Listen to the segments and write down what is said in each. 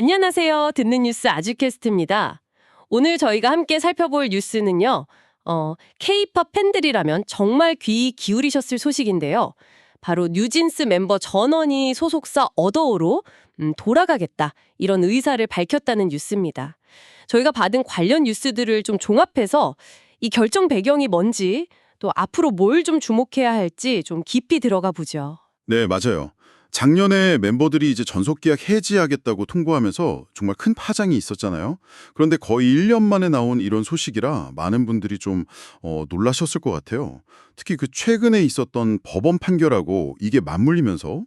안녕하세요. 듣는 뉴스 아주캐스트입니다. 오늘 저희가 함께 살펴볼 뉴스는요. 어, K-팝 팬들이라면 정말 귀 기울이셨을 소식인데요. 바로 뉴진스 멤버 전원이 소속사 어더우로 음, 돌아가겠다 이런 의사를 밝혔다는 뉴스입니다. 저희가 받은 관련 뉴스들을 좀 종합해서 이 결정 배경이 뭔지 또 앞으로 뭘 좀 주목해야 할지 좀 깊이 들어가 보죠. 네, 맞아요. 작년에 멤버들이 이제 전속 계약 해지하겠다고 통보하면서 정말 큰 파장이 있었잖아요. 그런데 거의 1년 만에 나온 이런 소식이라 많은 분들이 좀 어, 놀라셨을 것 같아요. 특히 그 최근에 있었던 법원 판결하고 이게 맞물리면서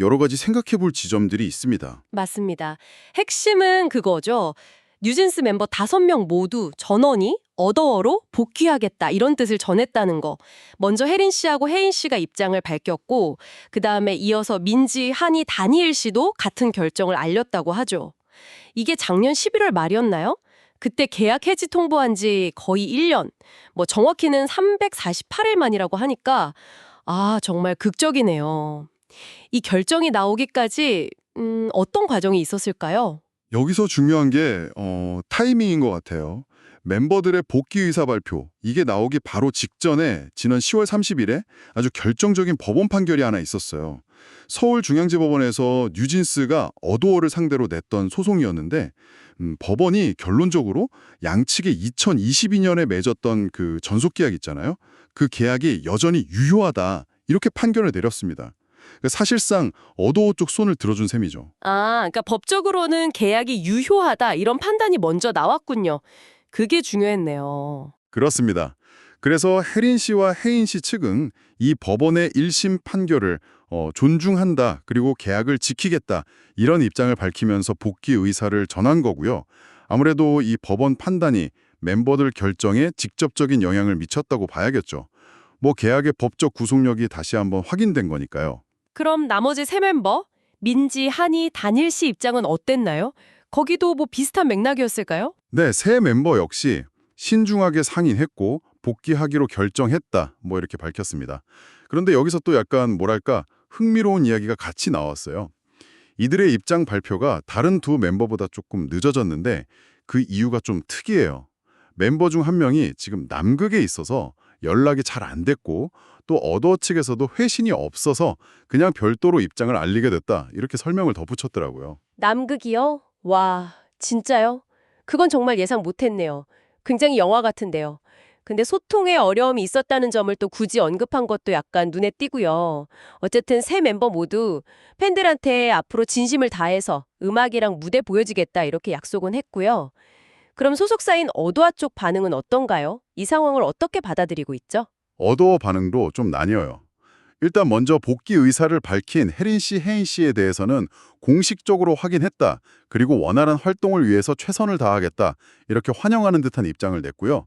여러 가지 생각해 볼 지점들이 있습니다. 맞습니다. 핵심은 그거죠. 뉴진스 멤버 5명 모두 전원이 어더어로 복귀하겠다 이런 뜻을 전했다는 거. 먼저 혜린 씨하고 혜인 씨가 입장을 밝혔고 그 다음에 이어서 민지, 한이, 다니엘 씨도 같은 결정을 알렸다고 하죠. 이게 작년 11월 말이었나요? 그때 계약 해지 통보한 지 거의 1년, 뭐 정확히는 348일 만이라고 하니까 아 정말 극적이네요. 이 결정이 나오기까지 음, 어떤 과정이 있었을까요? 여기서 중요한 게 어, 타이밍인 것 같아요. 멤버들의 복귀 의사 발표 이게 나오기 바로 직전에 지난 10월 30일에 아주 결정적인 법원 판결이 하나 있었어요. 서울중앙지법원에서 뉴진스가 어도어를 상대로 냈던 소송이었는데 음, 법원이 결론적으로 양측이 2022년에 맺었던 그 전속 계약 있잖아요. 그 계약이 여전히 유효하다 이렇게 판결을 내렸습니다. 그 사실상 어도어 쪽 손을 들어준 셈이죠. 아, 그러니까 법적으로는 계약이 유효하다 이런 판단이 먼저 나왔군요. 그게 중요했네요. 그렇습니다. 그래서 혜린 씨와 혜인 씨 측은 이 법원의 1심 판결을 어, 존중한다 그리고 계약을 지키겠다 이런 입장을 밝히면서 복귀 의사를 전한 거고요. 아무래도 이 법원 판단이 멤버들 결정에 직접적인 영향을 미쳤다고 봐야겠죠. 뭐 계약의 법적 구속력이 다시 한번 확인된 거니까요. 그럼 나머지 세 멤버 민지, 한이, 단일 씨 입장은 어땠나요? 거기도 뭐 비슷한 맥락이었을까요? 네, 새 멤버 역시 신중하게 상의했고 복귀하기로 결정했다. 뭐 이렇게 밝혔습니다. 그런데 여기서 또 약간 뭐랄까 흥미로운 이야기가 같이 나왔어요. 이들의 입장 발표가 다른 두 멤버보다 조금 늦어졌는데 그 이유가 좀 특이해요. 멤버 중 한 명이 지금 남극에 있어서 연락이 잘 안 됐고 또 어더 측에서도 회신이 없어서 그냥 별도로 입장을 알리게 됐다. 이렇게 설명을 덧붙였더라고요. 남극이요? 와, 진짜요? 그건 정말 예상 못했네요. 굉장히 영화 같은데요. 근데 소통에 어려움이 있었다는 점을 또 굳이 언급한 것도 약간 눈에 띄고요. 어쨌든 세 멤버 모두 팬들한테 앞으로 진심을 다해서 음악이랑 무대 보여주겠다 이렇게 약속은 했고요. 그럼 소속사인 어도아 쪽 반응은 어떤가요? 이 상황을 어떻게 받아들이고 있죠? 어도어 반응도 좀 나뉘어요. 일단 먼저 복귀 의사를 밝힌 혜린 씨, 혜인 씨에 대해서는 공식적으로 확인했다. 그리고 원활한 활동을 위해서 최선을 다하겠다. 이렇게 환영하는 듯한 입장을 냈고요.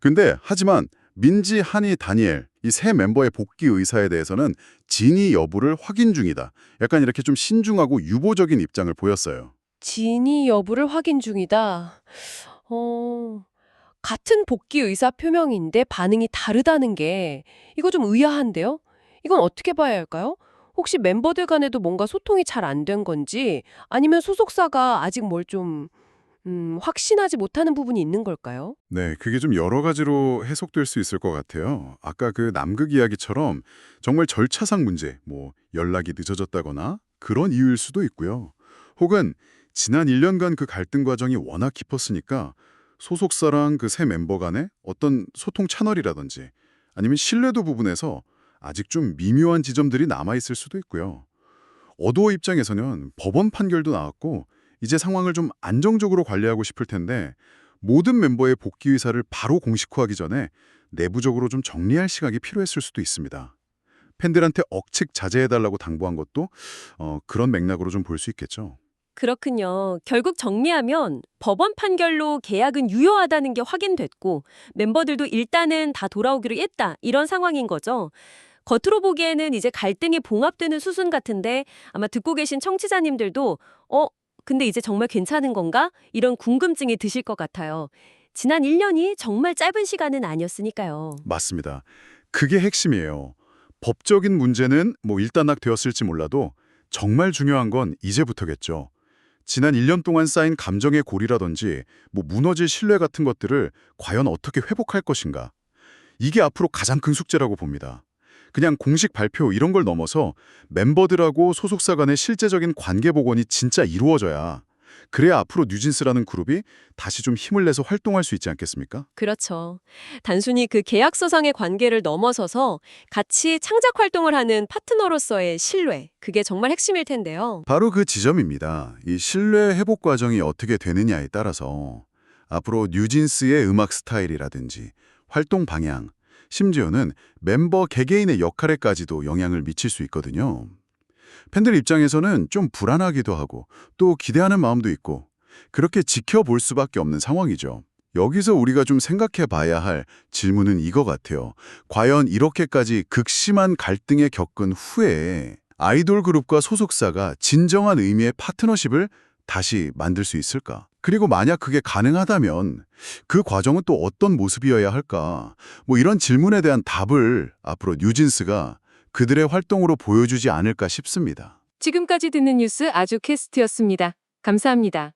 근데 하지만 민지, 한이, 다니엘 이 세 멤버의 복귀 의사에 대해서는 진위 여부를 확인 중이다. 약간 이렇게 좀 신중하고 유보적인 입장을 보였어요. 진위 여부를 확인 중이다. 어, 같은 복귀 의사 표명인데 반응이 다르다는 게 이거 좀 의아한데요? 이건 어떻게 봐야 할까요? 혹시 멤버들 간에도 뭔가 소통이 잘 안 된 건지 아니면 소속사가 아직 뭘좀 음, 확신하지 못하는 부분이 있는 걸까요? 네, 그게 좀 여러 가지로 해석될 수 있을 것 같아요. 아까 그 남극 이야기처럼 정말 절차상 문제, 뭐 연락이 늦어졌다거나 그런 이유일 수도 있고요. 혹은 지난 1년간 그 갈등 과정이 워낙 깊었으니까 소속사랑 그 새 멤버 간의 어떤 소통 채널이라든지 아니면 신뢰도 부분에서 아직 좀 미묘한 지점들이 남아있을 수도 있고요. 어도어 입장에서는 법원 판결도 나왔고 이제 상황을 좀 안정적으로 관리하고 싶을 텐데 모든 멤버의 복귀 의사를 바로 공식화하기 전에 내부적으로 좀 정리할 시각이 필요했을 수도 있습니다. 팬들한테 억측 자제해달라고 당부한 것도 어, 그런 맥락으로 좀 볼 수 있겠죠. 그렇군요. 결국 정리하면 법원 판결로 계약은 유효하다는 게 확인됐고 멤버들도 일단은 다 돌아오기로 했다. 이런 상황인 거죠. 겉으로 보기에는 이제 갈등이 봉합되는 수순 같은데 아마 듣고 계신 청취자님들도 어, 근데 이제 정말 괜찮은 건가? 이런 궁금증이 드실 것 같아요. 지난 1년이 정말 짧은 시간은 아니었으니까요. 맞습니다. 그게 핵심이에요. 법적인 문제는 뭐 일단락 되었을지 몰라도 정말 중요한 건 이제부터겠죠. 지난 1년 동안 쌓인 감정의 골이라든지 뭐 무너질 신뢰 같은 것들을 과연 어떻게 회복할 것인가. 이게 앞으로 가장 큰 숙제라고 봅니다. 그냥 공식 발표 이런 걸 넘어서 멤버들하고 소속사 간의 실제적인 관계 복원이 진짜 이루어져야 그래야 앞으로 뉴진스라는 그룹이 다시 좀 힘을 내서 활동할 수 있지 않겠습니까? 그렇죠. 단순히 그 계약서상의 관계를 넘어서서 같이 창작 활동을 하는 파트너로서의 신뢰, 그게 정말 핵심일 텐데요. 바로 그 지점입니다. 이 신뢰 회복 과정이 어떻게 되느냐에 따라서 앞으로 뉴진스의 음악 스타일이라든지 활동 방향, 심지어는 멤버 개개인의 역할에까지도 영향을 미칠 수 있거든요. 팬들 입장에서는 좀 불안하기도 하고 또 기대하는 마음도 있고 그렇게 지켜볼 수밖에 없는 상황이죠. 여기서 우리가 좀 생각해 봐야 할 질문은 이거 같아요. 과연 이렇게까지 극심한 갈등에 겪은 후에 아이돌 그룹과 소속사가 진정한 의미의 파트너십을 다시 만들 수 있을까? 그리고 만약 그게 가능하다면 그 과정은 또 어떤 모습이어야 할까? 뭐 이런 질문에 대한 답을 앞으로 뉴진스가 그들의 활동으로 보여주지 않을까 싶습니다. 지금까지 듣는 뉴스 아주 캐스트였습니다. 감사합니다.